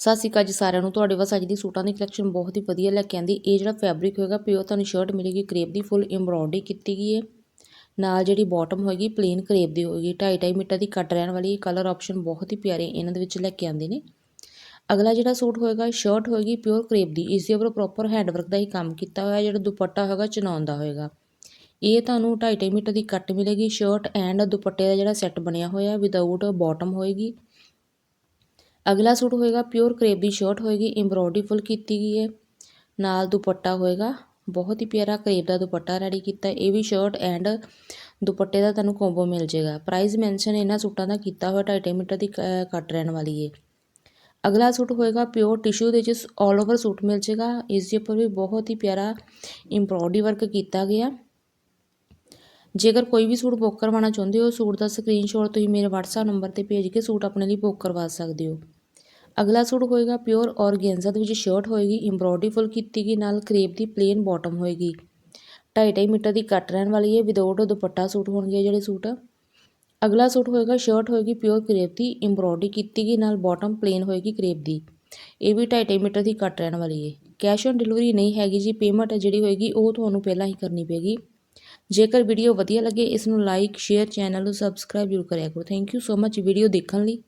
ਸਤਿ ਸ਼੍ਰੀ ਅਕਾਲ ਜੀ ਸਾਰਿਆਂ ਨੂੰ। ਤੁਹਾਡੇ ਵਾਸਤੇ ਅੱਜ ਦੀ ਸੂਟਾਂ ਦੀ ਕਲੈਕਸ਼ਨ ਬਹੁਤ ਹੀ ਵਧੀਆ ਲੈ ਕੇ ਆਂਦੀ। ਇਹ ਜਿਹੜਾ ਫੈਬਰਿਕ ਹੋਏਗਾ ਪਿਓਰ ਤੁਹਾਨੂੰ ਸ਼ਰਟ ਮਿਲੇਗੀ ਕਰੇਪ ਦੀ ਫੁੱਲ ਐਮਬ੍ਰੋਇਡਰੀ ਕੀਤੀ ਗਈ ਹੈ। ਨਾਲ ਜਿਹੜੀ ਬਾਟਮ ਹੋਏਗੀ ਪਲੇਨ ਕਰੇਪ ਦੀ ਹੋਏਗੀ। 2.5 ਮੀਟਰ ਦੀ ਕੱਟ ਰਹਿਣ ਵਾਲੀ ਕਲਰ ਆਪਸ਼ਨ ਬਹੁਤ ਹੀ ਪਿਆਰੇ ਇਹਨਾਂ ਦੇ ਵਿੱਚ ਲੈ ਕੇ ਆਂਦੇ ਨੇ। ਅਗਲਾ ਜਿਹੜਾ ਸੂਟ ਹੋਏਗਾ ਸ਼ਰਟ ਹੋਏਗੀ ਪਿਓਰ ਕਰੇਪ ਦੀ। ਇਸ ਦੇ ਉੱਪਰ ਪ੍ਰੋਪਰ ਹੈਂਡਵਰਕ ਦਾ ਹੀ ਕੰਮ ਕੀਤਾ ਹੋਇਆ, ਜਿਹੜਾ ਦੁਪੱਟਾ ਹੋਏਗਾ ਚਨਾਉਣ ਦਾ ਹੋਏਗਾ। ਇਹ ਤੁਹਾਨੂੰ 2.5 ਮੀਟਰ ਦੀ ਕੱਟ ਮਿਲੇਗੀ। ਸ਼ਰਟ ਐਂਡ ਦੁਪੱਟੇ ਦਾ ਜਿਹੜਾ ਸੈੱਟ ਬਣਿਆ ਹੋਇਆ ਵਿਦਆਊਟ ਬਾਟਮ ਹੋਏਗੀ। ਅਗਲਾ ਸੂਟ ਹੋਏਗਾ ਪਿਓਰ ਕਰੇਪ ਦੀ ਸ਼ਰਟ ਹੋਏਗੀ ਐਮਬ੍ਰੋਇਡਰੀ ਫੁੱਲ ਕੀਤੀ ਗਈ ਹੈ ਨਾਲ ਦੁਪੱਟਾ ਹੋਏਗਾ ਬਹੁਤ ਹੀ ਪਿਆਰਾ ਕਰੇਪ ਦਾ ਦੁਪੱਟਾ ਰੈਡੀ ਕੀਤਾ ਇਹ ਵੀ ਸ਼ਰਟ ਐਂਡ ਦੁਪੱਟੇ ਦਾ ਤੁਹਾਨੂੰ ਕੰਬੋ ਮਿਲ ਜਾਏਗਾ ਪ੍ਰਾਈਸ ਮੈਂਸ਼ਨ ਇਹਨਾਂ ਸੂਟਾਂ ਦਾ ਕੀਤਾ ਹੋਇਆ 2.5 ਮੀਟਰ ਦੀ ਕੱਟ ਰਹਿਣ ਵਾਲੀ ਹੈ ਅਗਲਾ ਸੂਟ ਹੋਏਗਾ ਪਿਓਰ ਟਿਸ਼ੂ ਦੇ ਵਿੱਚ ਆਲ ਓਵਰ ਸੂਟ ਮਿਲ ਜਾਏਗਾ ਇਸ ਦੇ ਉੱਪਰ ਵੀ ਬਹੁਤ ਹੀ ਪਿਆਰਾ ਐਮਬ੍ਰੋਇਡਰੀ ਵਰਕ ਕੀਤਾ ਗਿਆ ਜੇਕਰ ਕੋਈ ਵੀ ਸੂਟ ਬੁੱਕ ਕਰਵਾਉਣਾ ਚਾਹੁੰਦੇ ਹੋ ਸੂਟ ਦਾ ਸਕਰੀਨਸ਼ਾਟ ਤੁਸੀਂ ਮੇਰੇ WhatsApp ਨੰਬਰ ਤੇ ਭੇਜ ਕੇ ਸੂਟ ਆਪਣੇ ਲਈ ਬੁੱਕ ਕਰਵਾ ਸਕਦੇ ਹੋ ਅਗਲਾ ਸੂਟ ਹੋਏਗਾ ਪਿਓਰ ਔਰਗੈਂਜ਼ਾ ਦੇ ਵਿੱਚ ਸ਼ਰਟ ਹੋਏਗੀ ਐਮਬ੍ਰੋਇਡਰੀ ਫੁੱਲ ਕੀਤੀ ਗਈ, ਨਾਲ ਕਰੇਪ ਦੀ ਪਲੇਨ ਬਾਟਮ ਹੋਏਗੀ। 2.5 ਮੀਟਰ ਦੀ ਕੱਟ ਰਹਿਣ ਵਾਲੀ ਹੈ ਵਿਦਆਊਟ ਦੁਪੱਟਾ ਸੂਟ ਹੋਣਗੇ ਜਿਹੜੇ ਸੂਟ। ਅਗਲਾ ਸੂਟ ਹੋਏਗਾ ਸ਼ਰਟ ਹੋਏਗੀ ਪਿਓਰ ਕਰੇਪ ਦੀ ਐਮਬ੍ਰੋਇਡਰੀ ਕੀਤੀ ਗਈ, ਨਾਲ ਬਾਟਮ ਪਲੇਨ ਹੋਏਗੀ ਕਰੇਪ ਦੀ। ਇਹ ਵੀ 2.5 ਮੀਟਰ ਦੀ ਕੱਟ ਰਹਿਣ ਵਾਲੀ ਹੈ ਕੈਸ਼ ਔਨ ਡਿਲੀਵਰੀ ਨਹੀਂ ਹੈਗੀ ਜੀ, ਪੇਮੈਂਟ ਜਿਹੜੀ ਹੋਏਗੀ ਉਹ ਤੁਹਾਨੂੰ ਪਹਿਲਾਂ ਹੀ ਕਰਨੀ ਪੈਗੀ ਜੇਕਰ ਵੀਡੀਓ ਵਧੀਆ ਲੱਗੇ, ਇਸ ਨੂੰ ਲਾਈਕ, ਸ਼ੇਅਰ, ਚੈਨਲ ਨੂੰ ਸਬਸਕ੍ਰਾਈਬ ਜ਼ਰੂਰ ਕਰਿਆ ਕਰੋ। Thank you so much video ਦੇਖਣ ਲਈ।